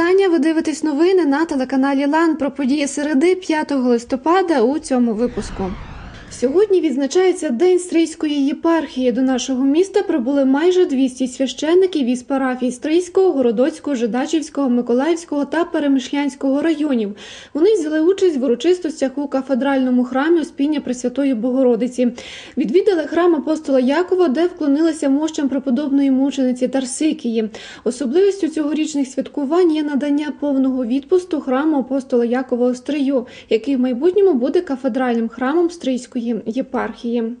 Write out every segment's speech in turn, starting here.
вітання. Ви дивитесь новини на телеканалі Лан про події середи 5 листопада у цьому випуску. Сьогодні відзначається День Стрийської єпархії. До нашого міста прибули майже 200 священників із парафій Стрийського, Городоцького, Жидачівського, Миколаївського та Перемишлянського районів. Вони взяли участь в урочистостях у кафедральному храмі Успіння Пресвятої Богородиці. Відвідали храм апостола Якова, де вклонилися мощам преподобної мучениці Тарсикії. Особливістю цьогорічних святкувань є надання повного відпусту храму апостола Якова Острию, який в майбутньому буде кафедральним храмом Стрийської єпархії.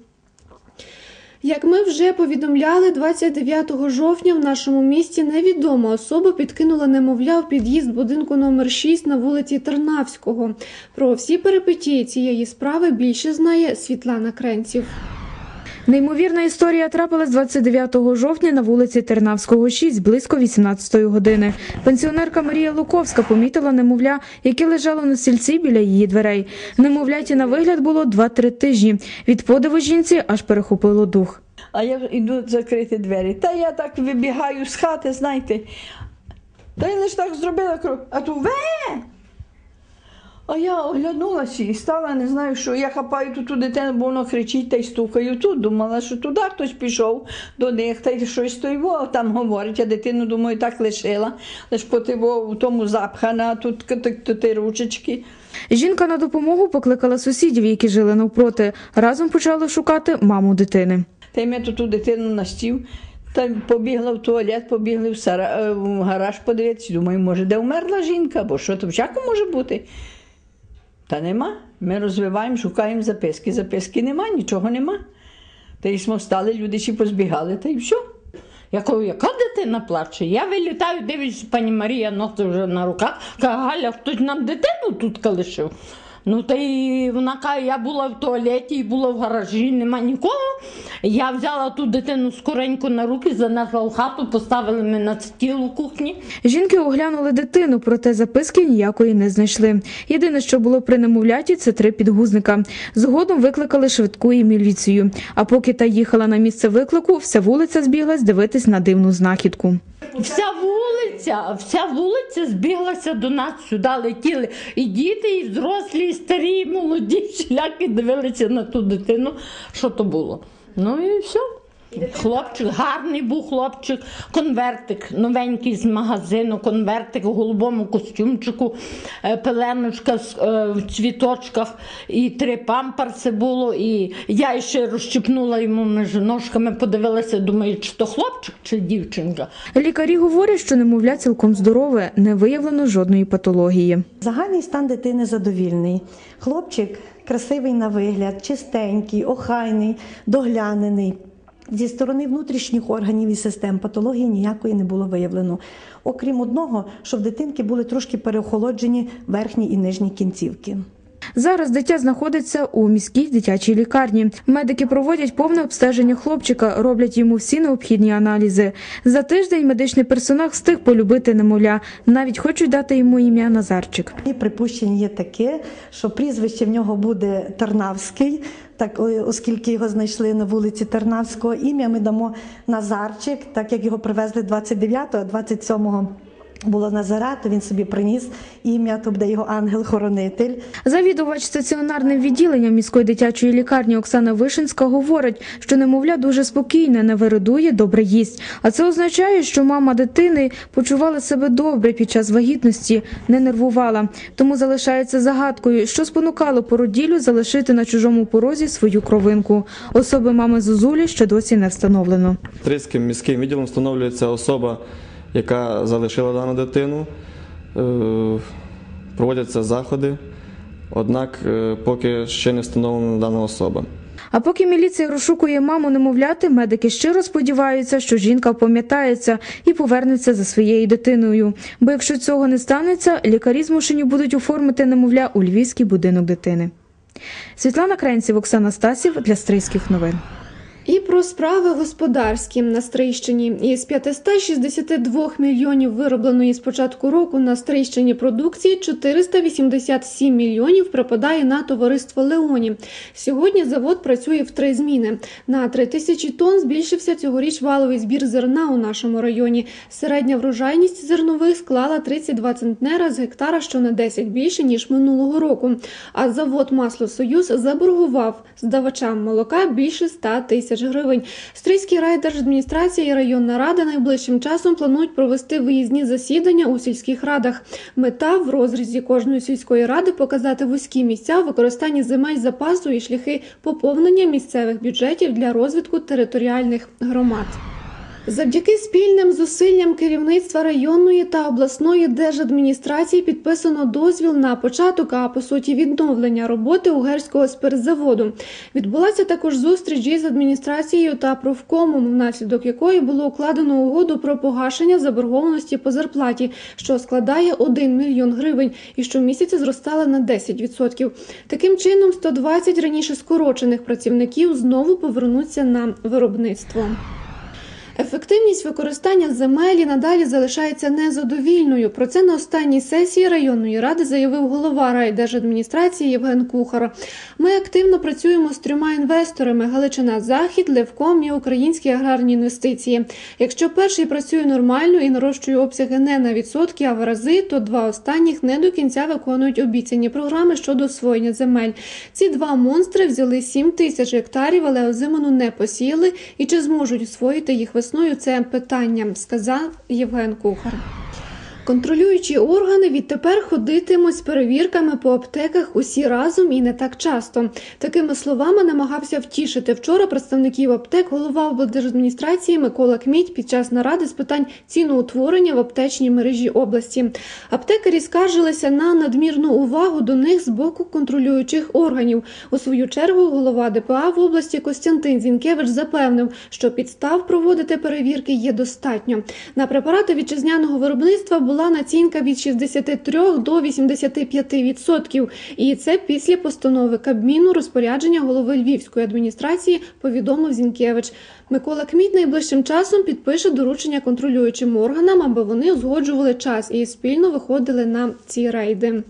Як ми вже повідомляли, 29 жовтня в нашому місті невідома особа підкинула немовля в під'їзд будинку номер 6 на вулиці Тернавського. Про всі перипетії цієї справи більше знає Світлана Кренців. Неймовірна історія трапилась 29 жовтня на вулиці Тернавського, 6, близько 18 години. Пенсіонерка Марія Луковська помітила немовля, яке лежало на стільці біля її дверей. Немовляті на вигляд було 2-3 тижні. Від подиву жінці аж перехопило дух. А я йду закрити двері. Та я так вибігаю з хати, знаєте. Та я лише так зробила крок, а тут ве. А я оглянулася і стала, не знаю, що я хапаю тут ту дитину, бо воно кричить та й стукаю тут. Думала, що туди хтось пішов до них та й щось той во там говорить, а дитину, думаю, так лишила. Лиш по тиво в тому запхана, а тут ти ручечки. Жінка на допомогу покликала сусідів, які жили навпроти. Разом почали шукати маму дитини. Та й ми тут ту дитину на стіл. Та побігла в туалет, побігли в, сара... е, в гараж подивитися. Думаю, може, де вмерла жінка, бо що то всяко може бути. Та нема. Ми розвиваємо, шукаємо записки. Записки нема, нічого нема. Та й смо стали, люди ще позбігали, та й все. Я кажу, яка дитина плаче? Я вилітаю, дивлюсь, пані Марія носить вже на руках. Каже, Галя, хтось нам дитину тут калишив. Ну та й вона каже, я була в туалеті і була в гаражі, нема нікого. Я взяла ту дитину скоренько на руки, занесла в хату, поставили мене на стіл у кухні. Жінки оглянули дитину, проте записки ніякої не знайшли. Єдине, що було при немовляті, це три підгузника. Згодом викликали швидку і міліцію. А поки та їхала на місце виклику, вся вулиця збіглась дивитись на дивну знахідку. Вся вулиця, вся вулиця збіглася до нас сюди, летіли. І діти, і взрослі, і старі, і молоді, всіляки дивилися на ту дитину, що то було. Ну і все. Хлопчик, гарний був хлопчик, конвертик, новенький з магазину, конвертик у голубому костюмчику, е, пеленочка з, е, в цвіточках, і три памперси було. І я ще розщепнула йому між ножками, подивилася, думаю, чи то хлопчик, чи дівчинка. Лікарі говорять, що немовля цілком здорове, не виявлено жодної патології. Загальний стан дитини задовільний. Хлопчик красивий на вигляд, чистенький, охайний, доглянений. Зі сторони внутрішніх органів і систем патології ніякої не було виявлено. Окрім одного, що в дитинки були трошки переохолоджені верхні і нижні кінцівки. Зараз дитя знаходиться у міській дитячій лікарні. Медики проводять повне обстеження хлопчика, роблять йому всі необхідні аналізи. За тиждень медичний персонал встиг полюбити немовля, навіть хочуть дати йому ім'я Назарчик. І припущення є таке, що прізвище в нього буде Тарнавський, так оскільки його знайшли на вулиці Тарнавського. Ім'я ми дамо Назарчик, так як його привезли 29-го, а 27-го було Назара, то він собі приніс ім'я, то буде його ангел-хоронитель. Завідувач стаціонарним відділенням міської дитячої лікарні Оксана Вишинська говорить, що немовля дуже спокійне, не виридує, добре їсть. А це означає, що мама дитини почувала себе добре під час вагітності, не нервувала. Тому залишається загадкою, що спонукало породілю залишити на чужому порозі свою кровинку. Особи мами Зозулі ще досі не встановлено. Трицьким міським відділом встановлюється особа, яка залишила дану дитину. Е, Проводяться заходи, однак е, поки ще не встановлена дана особа. А поки міліція розшукує маму немовляти, медики щиро сподіваються, що жінка пам'ятається і повернеться за своєю дитиною. Бо якщо цього не станеться, лікарі змушені будуть оформити немовля у львівський будинок дитини. Світлана Кренців, Оксана Стасів для Стрийських новин. І про справи господарські на Стрийщині. Із 562 мільйонів виробленої з початку року на Стрийщині продукції 487 мільйонів припадає на товариство Леоні. Сьогодні завод працює в три зміни. На 3 тисячі тонн збільшився цьогоріч валовий збір зерна у нашому районі. Середня врожайність зернових склала 32 центнера з гектара, що на 10 більше ніж минулого року. А завод Масло Союз заборгував здавачам молока більше 100 тисяч гривень. Стрийський райдержадміністрація і районна рада найближчим часом планують провести виїзні засідання у сільських радах. Мета в розрізі кожної сільської ради показати вузькі місця використання земель запасу і шляхи поповнення місцевих бюджетів для розвитку територіальних громад. Завдяки спільним зусиллям керівництва районної та обласної держадміністрації підписано дозвіл на початок, а по суті відновлення роботи Угерського спиртзаводу. Відбулася також зустріч із адміністрацією та профкомом, внаслідок якої було укладено угоду про погашення заборгованості по зарплаті, що складає 1 мільйон гривень, і щомісяця зростала на 10%. Таким чином, 120 раніше скорочених працівників знову повернуться на виробництво. Ефективність використання земель і надалі залишається незадовільною. Про це на останній сесії районної ради заявив голова райдержадміністрації Євген Кухар. Ми активно працюємо з трьома інвесторами: Галичина Захід, Левком і Українські аграрні інвестиції. Якщо перший працює нормально і нарощує обсяги не на відсотки, а в рази, то два останніх не до кінця виконують обіцяні програми щодо освоєння земель. Ці два монстри взяли 7 тисяч гектарів, але озимину не посіяли. І чи зможуть освоїти їх весною? Це питання, сказав Євген Кухар. Контролюючі органи відтепер ходитимуть з перевірками по аптеках усі разом і не так часто. Такими словами намагався втішити вчора представників аптек голова облдержадміністрації Микола Кміть під час наради з питань ціноутворення в аптечній мережі області. Аптекарі скаржилися на надмірну увагу до них з боку контролюючих органів. У свою чергу голова ДПА в області Костянтин Зінкевич запевнив, що підстав проводити перевірки є достатньо. На препарати вітчизняного виробництва була націнка від 63 до 85%. І це після постанови Кабміну розпорядження голови Львівської адміністрації повідомив Зінкевич. Микола Кміт найближчим часом підпише доручення контролюючим органам, аби вони узгоджували час і спільно виходили на ці рейди.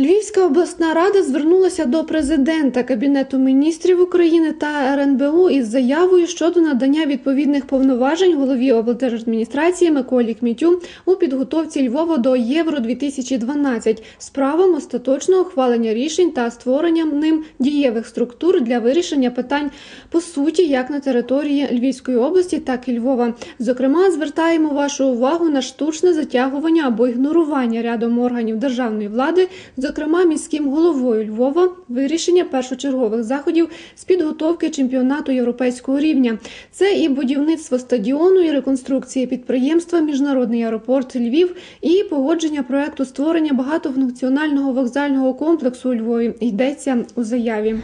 Львівська обласна рада звернулася до президента Кабінету міністрів України та РНБУ із заявою щодо надання відповідних повноважень голові облдержадміністрації Миколі Кмітю у підготовці Львова до Євро 2012 з правом остаточного ухвалення рішень та створенням ним дієвих структур для вирішення питань по суті як на території Львівської області, так і Львова. Зокрема, звертаємо вашу увагу на штучне затягування або ігнорування рядом органів державної влади зокрема міським головою Львова, вирішення першочергових заходів з підготовки чемпіонату європейського рівня. Це і будівництво стадіону, і реконструкція підприємства Міжнародний аеропорт Львів, і погодження проекту створення багатофункціонального вокзального комплексу у Львові. Йдеться у заяві.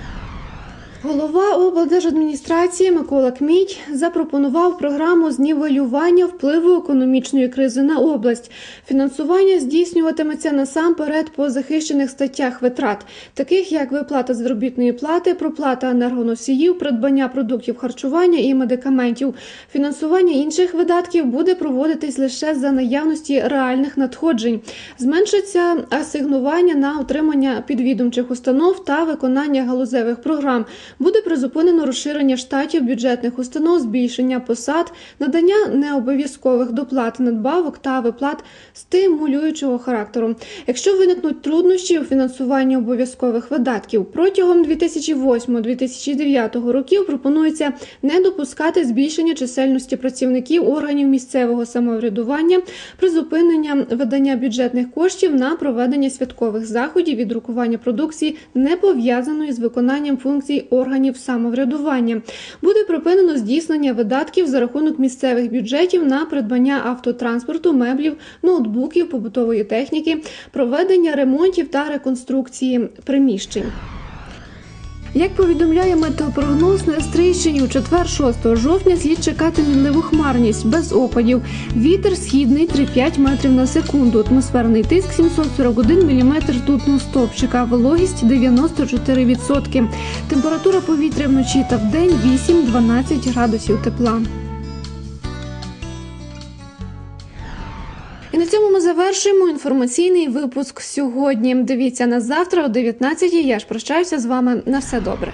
Голова облдержадміністрації Микола Кміть запропонував програму знівелювання впливу економічної кризи на область. Фінансування здійснюватиметься насамперед по захищених статтях витрат, таких як виплата заробітної плати, проплата енергоносіїв, придбання продуктів харчування і медикаментів. Фінансування інших видатків буде проводитись лише за наявності реальних надходжень. Зменшиться асигнування на утримання підвідомчих установ та виконання галузевих програм. Буде призупинено розширення штатів бюджетних установ, збільшення посад, надання необов'язкових доплат, надбавок та виплат стимулюючого характеру. Якщо виникнуть труднощі у фінансуванні обов'язкових видатків протягом 2008-2009 років пропонується не допускати збільшення чисельності працівників органів місцевого самоврядування, призупинення видання бюджетних коштів на проведення святкових заходів і друкування продукції, не пов'язаної з виконанням функцій органів самоврядування. Буде припинено здійснення видатків за рахунок місцевих бюджетів на придбання автотранспорту, меблів, ноутбуків, побутової техніки, проведення ремонтів та реконструкції приміщень. Як повідомляє метеопрогноз на Стрийщині у четвер 6 жовтня слід чекати мінливу хмарність без опадів. Вітер східний 3-5 метрів на секунду. Атмосферний тиск 741 мм тутного стовпчика. Вологість 94%. Температура повітря вночі та вдень 8-12 градусів тепла. На цьому ми завершуємо інформаційний випуск сьогодні. Дивіться на завтра о 19 Я ж прощаюся з вами. На все добре.